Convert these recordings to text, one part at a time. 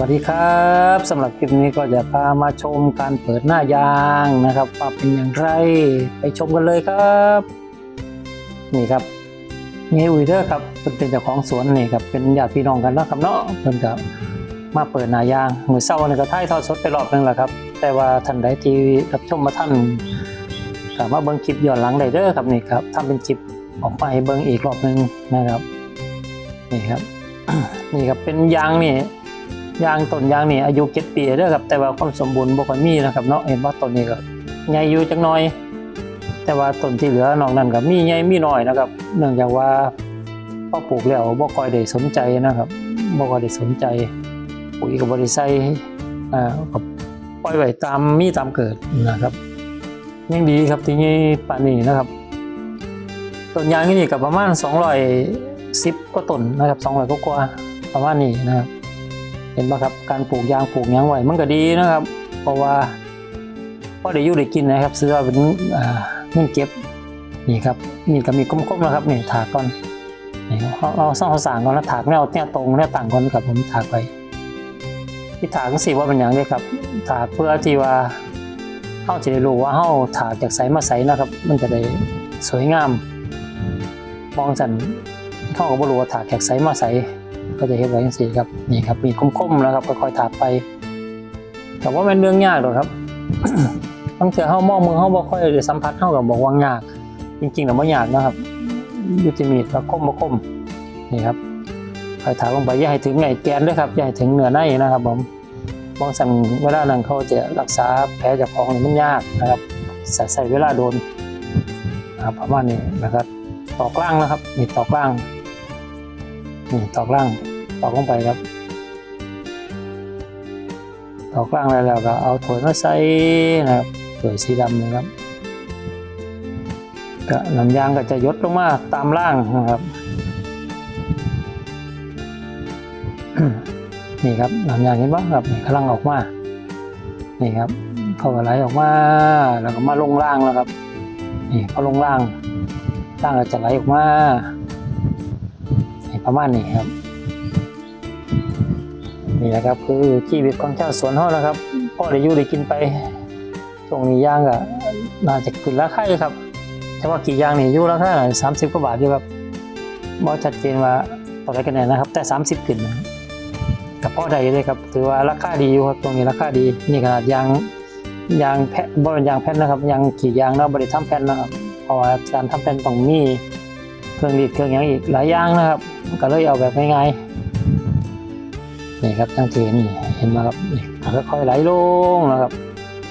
วัสดีครับสำหรับคลิปนี้ก็จะพามาชมการเปิดหน้ายางนะครับว่าเป็นอย่างไรไปชมกันเลยครับ นี่ครับนี่อุยเดอร์ครับเป็นเจ้าของสวนนี่ครับเป็นญาติพี่น้องกันนะครับเนาะเพิ่นก็มาเปิดหน้ายางมือเศร้านี่ก็ถ่ายทอดสดไปรอบนึงแหละครับ แต่ว่าท่านใดที่รับชมมาท่านก็มาเบิ่งคลิปย้อนหลังได้เด้อครับนี่ครับทำเป็นคลิปออกมาให้เบิ่งอีกรอบนึงนะครับนี่ครับนี่ครับเป็นยางนี่ ยางต้นยางนี่อายุเจ็ดปีเด้อครับ แต่ว่าความสมบูรณ์บ่ค่อยมีนะครับเนาะเห็นว่าต้นนี้ก็ใหญ่อยู่จังน้อย แต่ว่าต้นที่เหลือนอกนั้นก็มีใหญ่มีน้อยนะครับ เนื่องจากว่าพอปลูกแล้วบ่ค่อยได้สนใจนะครับบ่ค่อยได้สนใจปุ๋ยก็บ่ได้ใส่อ่าก็ปล่อยไว้ตามมีตามเกิดนะครับยังดีครับที่นี่ป่านนี้นะครับต้นยางนี่ก็ประมาณ210กว่าต้นนะครับ200กว่าประมาณนี้นะครับ เห็นปะครับการปลูกยางปลูกยางไว้มันก็ดีนะครับ เพราะว่าพอได้อยู่ได้กินนะครับ ซื้อเอาเป็นอ่าเงินเก็บนี่ครับนี่ก็มีก้มๆนะครับนี่ถากก่อนนี่เราเราสร้างสางก่อนแล้วถากแนวแนวตรงแนวต่างก่อนครับผมถากไปที่ถากสิว่าเป็นอย่างนี้ครับ ถากเพื่อที่ว่าเฮาจะได้รู้ว่าเฮาถากจากไสมาไสนะครับ มันจะได้สวยงาม มองสันเฮาก็บ่รู้ว่าถากจากไสมาไส ก็จะเห็นไว้อย่างสี่ครับนี่ครับมีคมๆนะครับค่อยๆถากไป แต่ว่ามันเรื่องยากหรอกครับบางเทีเฮามองมือเฮาบ่ค่อยได้สัมผัสเฮากับบอกว่างยาก จริงๆแล้วบ่ยากนะครับยู่ที่มีดแล้วคมบ่คมนี่ครับค่อยถากลงไปอย่าให้ถึงไงแกนด้วยครับอย่าให้ถึงเหนือในนะครับผมบางสั่งเวลานั้นเขาจะรักษาแผลจากของมันยากนะครับใส่ใส่เวลาโดนครับประมาณนี้นะครับตอกล่างนะครับมีตอกล่าง ตอกล่างตอกลงไปครับ ตอกล่างแล้วก็เอาถั่วมาใส่นะครับถั่วสีดำนะครับก็น้ำยางก็จะยดลงมาตามล่างนะครับ นี่ครับน้ำยางเห็นบ้างครับนี่กำลังออกมานี่ครับเขาก็ไหลออกมาแล้วก็มาลงล่างแล้วครับนี่พอลงล่างล่างก็จะไหลออกมา ประมาณนี้ครับ นี่แหละครับคือชีวิตของชาวสวนเขานะครับพ่อได้อยู่ได้กินไปตรงนี้ย่างก็น่าจะขึ้นราคาอยู่ครับ แต่ว่ากี่ย่างนี่อยู่ราคาสามสิบกว่าบาทอยู่ครับบอชัดเจนว่าต่อไรกันแน่นะครับ แต่สามสิบขึ้นนะครับกับพ่อใดเลยครับ ถือว่าราคาดีอยู่ครับตรงนี้ราคาดีนี่ขนาดยางยางแผ่นบริยางแผ่นะครับยางกี่ยางเนาะบริทำแผ่นะครับเพราะว่าการทำแผ่นต้องมีเครื่องรีดเครื่องหยังอีกหลายอย่างนะครับ ก็เลยเอาแบบง่ายๆนี่ครับทั้งเห็นเห็นมาครับนี่ค่อยๆไหลลงนะครับ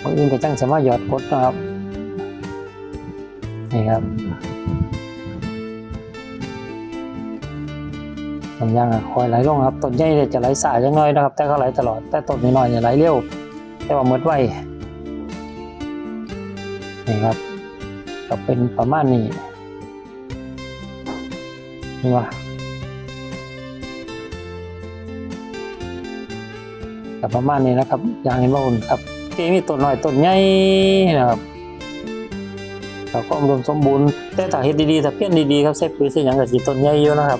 บางอื่นก็จังสามารถหยอดกดนะครับนี่ครับต้นยางอะค่อยไหลลงครับต้นใหญ่เนี่ยจะไหลสายจังน้อยนะครับ แต่ก็ไหลตลอดแต่ต้นน้อยๆเนี่ยไหลเร็วแต่ว่าหมดไวนี่ครับก็เป็นประมาณนี้นี่ว่า กับประมาณนี้นะครับ อย่างเห็นว่าอุ่นครับที่มีต้นหน้อยต้นใหญ่นะครับแล้วก็อุดมสมบูรณ์แต่ถ้าเฮ็ดดีๆถ้าเพี้ยนดีๆครับใส่ปุ๋ยใส่หยังก็สิต้นใหญ่อยู่นะครับ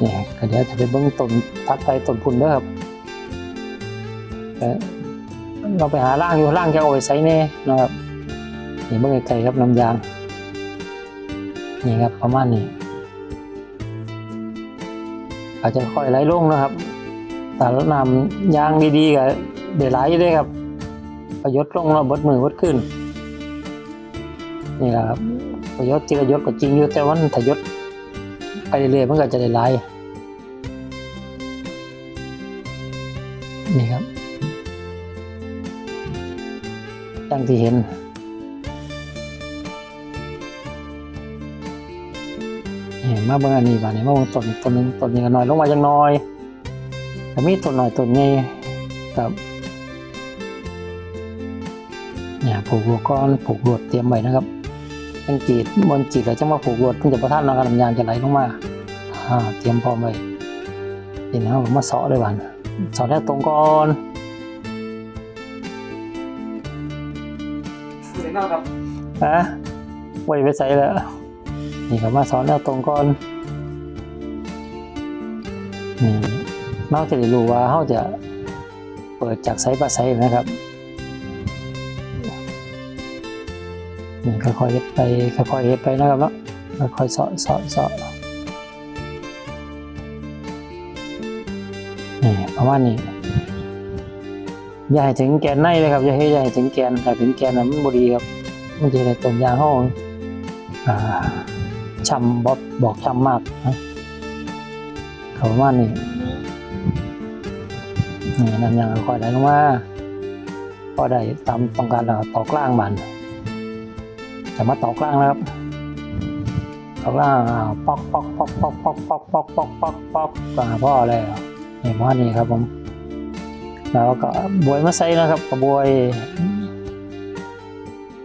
นี่ก็เดี๋ยวจะไปเบิ่งต้นทัดไปต้นพุ่นเด้อครับแต่เราไปหาล่างอยู่ล่างแกเอาไว้ใส่แน่นะครับนี่เบิ่งไกลๆครับน้ำยางนี่ครับประมาณนี้อาจจะค่อยไหลลงนะครับ แต่น้ำยางดีๆก็เดี๋ยวไหลอยู่ด้วยครับ ประยศลงแล้วบดมือบดขึ้น นี่แหละครับประยศทีละยศก็จริงอยู่แต่ว่าถ้ายศไปเรื่อยๆมันก็จะได้ไหลนี่ครับดังที่เห็นมาเบิ่งอันนี้บ้านี้มาเบิ่งต้นต้นหนึงต้นนี้ก็น้อยลงมาจังน้อย แต่มีต้นน้อยต้นใหญ่ครับเนี่ยผูกลวดก้อนผูกลวดเตรียมไว้นะครับจังจีดบนจีดแล้วจะมาผูกลวดเพิ่งจะประทานนะครับน้ำยางจะไหลลงมาอ่าเตรียมพร้อมไว้นี่นะครับผมมาเสาะเลยบ้านเสาะแรกตรงก่อนอยู่ในนอกครับฮะไว้ไปใส่แล้วนี่ก็มาสอนแนวตรงก่อนนี่ เราจะได้รู้ว่าเขาจะเปิดจากไซส์ไปไซส์นะครับนี่ค่อยๆเฮ็ดไปค่อยๆเฮ็ดไปนะครับเนาะค่อยๆเสาะเสาะเสาะนี่ประมาณนี้อย่าให้ถึงแกนในเลยครับอย่าให้อย่าให้ถึงแกนถ้าถึงแกนนั้นมันบดีครับมันจะได้ต้นยางเขาอ่าช้ำบอกบอกช้ำมากนะเขาประมาณนี้ นี่นั่นยังค่อยได้ลงมาพอได้ตามต้องการต่อกลางบันจะมาต่อกลางแล้วครับต่อกลางอ่าปอกปอกปอกปอกปอกปอกปอกปอกปอกปอกก็หาพ่อแล้วนี่พ่อนี่ครับผมแล้วก็บวยมาใส่นะครับกระบวย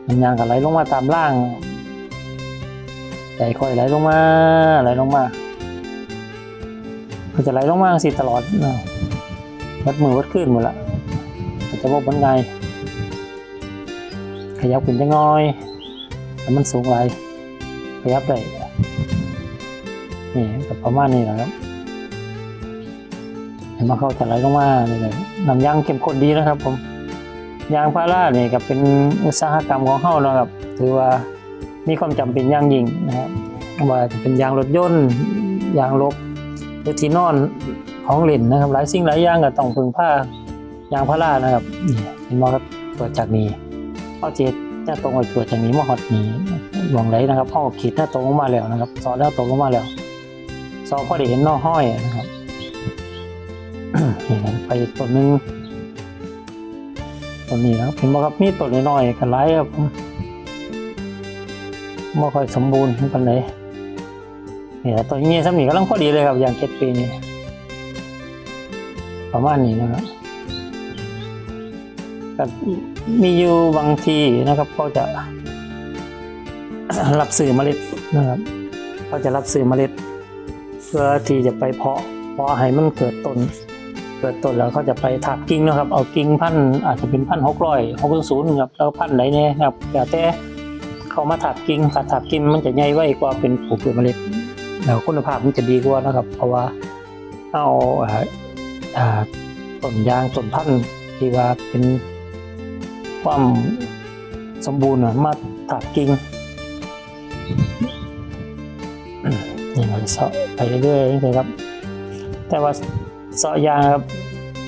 มันยางก็ไหลลงมาตามล่างใจค่อยไหลลงมาไหลลงมามันจะไหลลงมาสิตลอดนะ วัดมือวัดขึ้นหมดละจะบอกมันไงขยับขึ้นจะน้อยแต่มันสูงไหลขยับได้นี่ก็ประมาณนี้แหละครับเห็นไหมาเขาจะไหลลงมาเลยนำยางเข้มข้นดีนะครับ ผมยางพาราเนี่ยก็เป็นอุตสาหกรรมของเฮานะครับ ถือว่ามีความจำเป็นอย่างยิ่งนะครับว่าจะเป็นยางรถยนต์ยางรถหรือที่นอน ของเล่นนะครับหลายสิ่งหลายอย่างก็ต้องพึ่งผ้ายางพารานะครับเห็นบ่ครับเปิดจากนี้เอเจ็ดหน้าตรงไปเปิดจากนี้มาฮอดนี้หลวงไหลนะครับเอขีดหน้าตรงลงมาแล้วนะครับสอดหน้าตรงลงมาแล้วสอพอได้เห็นนอห้อยนะครับนี่นะไปตัวหนึงตัวนี้นะครับเห็นบ่ครับมีตัวน้อยๆกันหลายครับผมบ่ค่อยสมบูรณ์ปานใดนี่ครับตัวนี้ซ้ำนี่กำลังพอดีเลยครับอย่างเจ็ดปีนี้ ประมาณนี้นะครับก็มีอยู่บางทีนะครับก็จะรับซื้อเมล็ดนะครับ ก็จะรับซื้อเมล็ด เพื่อที่จะไปเพาะเพาะให้มันเกิดต้นเกิดต้นแล้วเขาจะไปถากกิ่งนะครับ เอากิ่งพันอาจจะเป็นพันหกร้อยหกศูนย์ครับแล้วพันไหนเนี่ยครับแต่เขามาถากกิ่งถ้าถากกิ่งมันจะใหญ่ไว้กว่าเป็นปลูกเป็นเมล็ดแล้วคุณภาพมันจะดีกว่านะครับ เพราะว่าเอา ต้นยางต้นพันธุ์ที่ว่าเป็นความสมบูรณ์นะมาถากกิ่งนี่มันเสาะไปเรื่อยๆนี่ครับ แต่ว่าเสาะยางครับ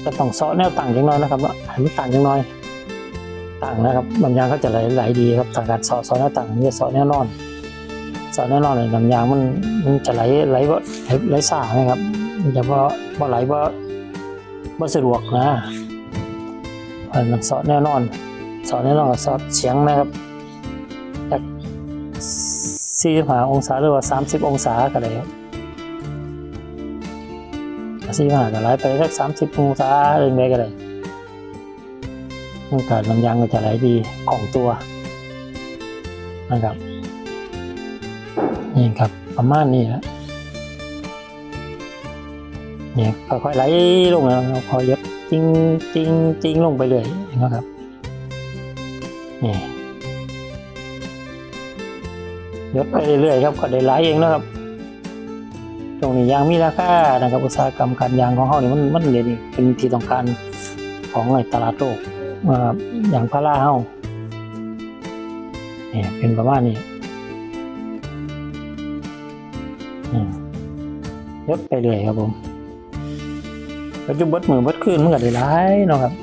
จะต้องเสาะแนวต่างจังน้อยนะครับว่าให้มันต่างจังน้อยต่างนะครับบางยางก็จะไหลไหลดีครับต่างการเสาะเสาะแนวต่างนี่จะเสาะแนวนอนเสาะแนวนอนเลยลำยางมันมันจะไหลไหลบ่ไหลซ่านะครับจะว่าบ่าไหลบ่า บ่สะดวกนะอันนั้นเสาะแนวนอนสาะแนวนอนกับเสาะเฉียงนะครับจาก45องศาหรือว่า30องศาก็ได้ครับสี่หาก็ไหลไปสักสามสิบองศาเรื่องใดก็ได้อากาศลำยางก็จะไหลดีของตัวนะครับนี่ครับประมาณนี้นะ เนี่ยค่อยๆไหลลงแล้วพอยดจริงจริงจริงลงไปเลยนะครับนี่ยดไปเรื่อยๆครับก็ได้ไหลเองนะครับ ตรงนี้ยางมีราคานะครับ อุตสาหกรรมการยางของเขานี่มันมันเดี๋ยนี้เป็นที่ต้องการของในตลาดโลกว่าอย่างพาราเฮาเนี่ยเป็นประมาณนี้อืมยกไปเลยครับผม ปัจจุบันมือเบัดขึ้นมันก็ได้หลายเนาะครับ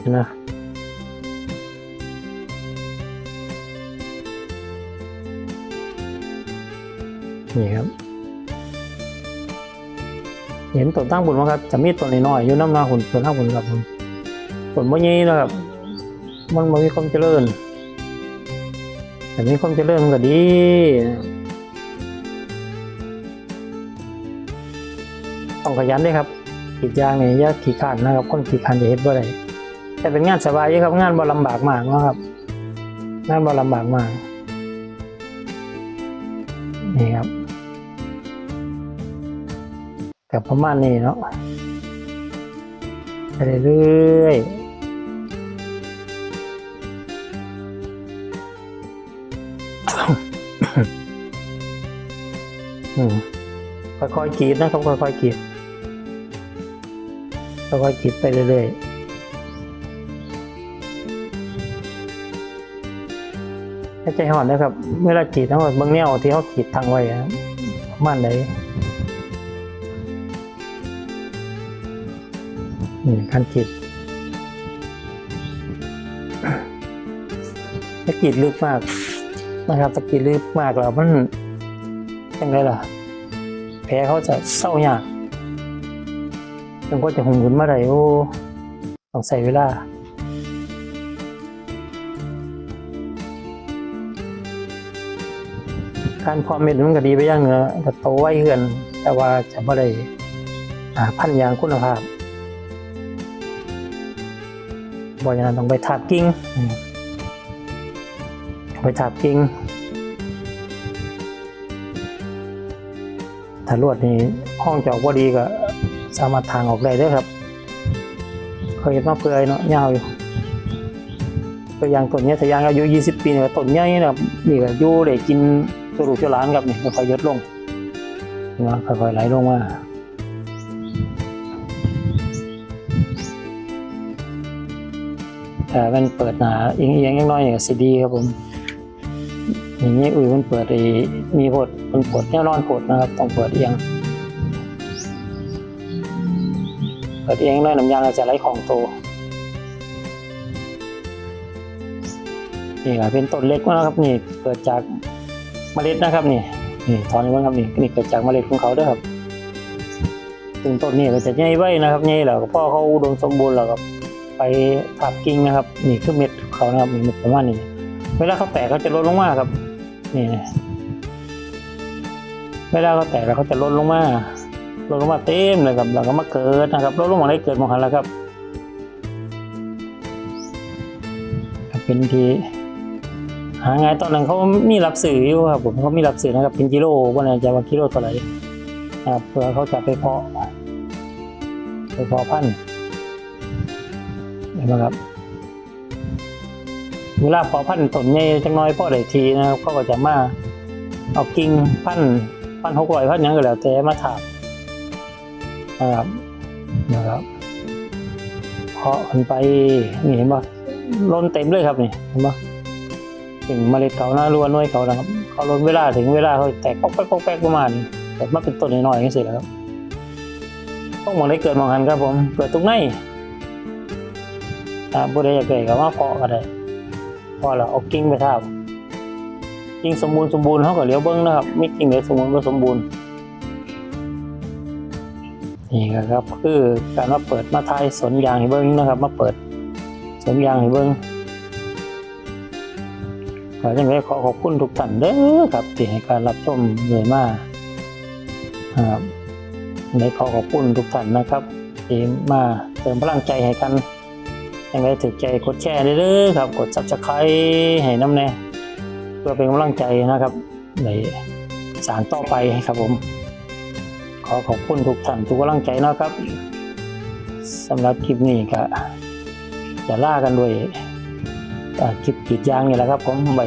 เห็นะนี่ครับ เห็นต้นตั้งบุญไหมครับ จะมีต้นน้อยๆอยู่น้ำหน้าหุ่นต้นตั้งบุญครับผมต้นมะยี่นะครับ มันมันมีความเจริญแต่มีความเจริญมันก็ดี ต้องขยันด้วยครับขีดยางนี่อยาขีดขันนะครับคนขีดขันจะเห็นบ่าได้แต่เป็นงานสบายอยู่ครับงานบ่ลำบากมากนะครับงานบ่ลำบากมากนี่ครับกับประมาณนี้เนาะไปเรื่อยๆค่อยๆกรีดนะครับค่อยๆกรีด ค่อยๆกรีดไปเรื่อยๆให้ใจหอนนะครับ เวลากรีดทั้งหมดบางแนวที่เขากรีดทางไว้อะประมันไหนนี่การกรีดถ้ากรีดลึกมากนะครับถ้ากรีดลึกมากแล้วมันยังไงล่ะ แผลเขาจะเศร้ายาก จนกว่าจะหุงขึ้นมาได้โอ้ต้องใส่เวลาการพาะเม็ดมันก็ดีไปอย่างเนื้อก็โตไวเหือนแต่ว่าจะไม่ได้อ่าพันอยางคุณภาพบ่อย่างนั้นต้องไปถากกิ่งไปถากกิ่งถ้าลวดนี่ห้องจออกว่าดีก็ สามารถทางออกได้เด้วยครับเขาเห็นมาเปื่อยเนาะยาวอยู่ตัวอย่างต้นนี้ยถ้ายางอายุ 20 ปีเนี่ยต้นใหญ่นะครับนี่ก็อยู่ได้กินตัวลูกตัวหลานครับนี่ค่อยๆยดลงนะค่อยๆไหลลงมาแต่มันเปิดหนาเอียงๆยังน้อยอย่างซีดีครับผมอย่างนี้อุ้ยมันเปิดไอ้มีโพดมันปวดแนวนอนปวดนะครับต้องเปิดเอียง เปิดเองด้วยน้ำยางจะไหลของโตนี่ก็เป็นต้นเล็กนะครับนี่เกิดจากเมล็ดนะครับนี่นี่ถอนนี้ครับนี่นี่เกิดจากเมล็ดของเขาด้วยครับถึงต้นนี้ก็จะใหญ่ไว้นะครับใหญ่แล้วพ่อเขาอุดมสมบูรณ์แล้วก็ไปถักกิ่งนะครับ นี่คือเม็ดเขานะครับเม็ดประมาณนี้เวลาเขาแตกเขาจะลดลงมาครับ นี่เวลาเขาแตกแล้วเขาจะลดลงมา ลดลงมาเต็มเลยครับแล้วก็มาเกิดนะครับลดลงมาได้เกิดมองหันแล้วครับ เป็นที่หาไงตอนนั้นเขามีรับสื่ออยู่ครับผมเขามีรับสื่อนะครับเป็นกิโลว่าน่าจะว่ากิโลเท่าไหร่นะครับเพื่อเขาจะไปเพาะไปเพาะพันธุ์เห็นไหมครับเวลาเพอพันธุ์ต้นใหญ่จังน้อยพ่อได้ทีนะครับเขาก็จะมาเอากิ่งพันธุ์พันหกร้อยพันหยังก็แล้วแต่มาถาก นะครับนะครับเพาะมันไปนี่เห็นปะล้นเต็มเลยครับนี่เห็นปะถึงเมล็ดเขานะรัวน้อยเขานะครับเขาล้นเวลาถึงเวลาเขาแตกปอกแป๊กปอกแป๊กประมาณแต่มาเป็นต้นน้อยๆอย่างนี้สิแล้วครับต้องมองได้เกิดมองหันครับผมเกิดตรงไหนอ่าบุได้อยากเกิดก็มาเพาะก็ได้พอเราเอากิ่งไปทาบกิ่งสมบูรณ์สมบูรณ์เขาก็เลี้ยวเบิ้งนะครับไม่กิ่งไหนสมบูรณ์ก็สมบูรณ์ นี่ครับคือการมาเปิดมาทายสนยางให้เบิ้งนะครับ มาเปิดสนยางให้เบิ้งขอจังไดขอขอบคุณทุกท่านเด้อครับที่ให้การรับชมเลยมากครับในขอขอบคุณทุกท่านนะครับที่มาเติมพลังใจให้กันยังไงถือใจกดแชร์ได้เลยครับกด subscribe ให้น้ำแน่เพื่อเป็นกำลังใจนะครับในสารต่อไปครับผม ขอขอบคุณทุกท่านทุกกำลังใจนะครับสำหรับคลิปนี้ก็จะล่ากันด้วยอ่คลิปกรีดยางนี่แหละครับ ผมไป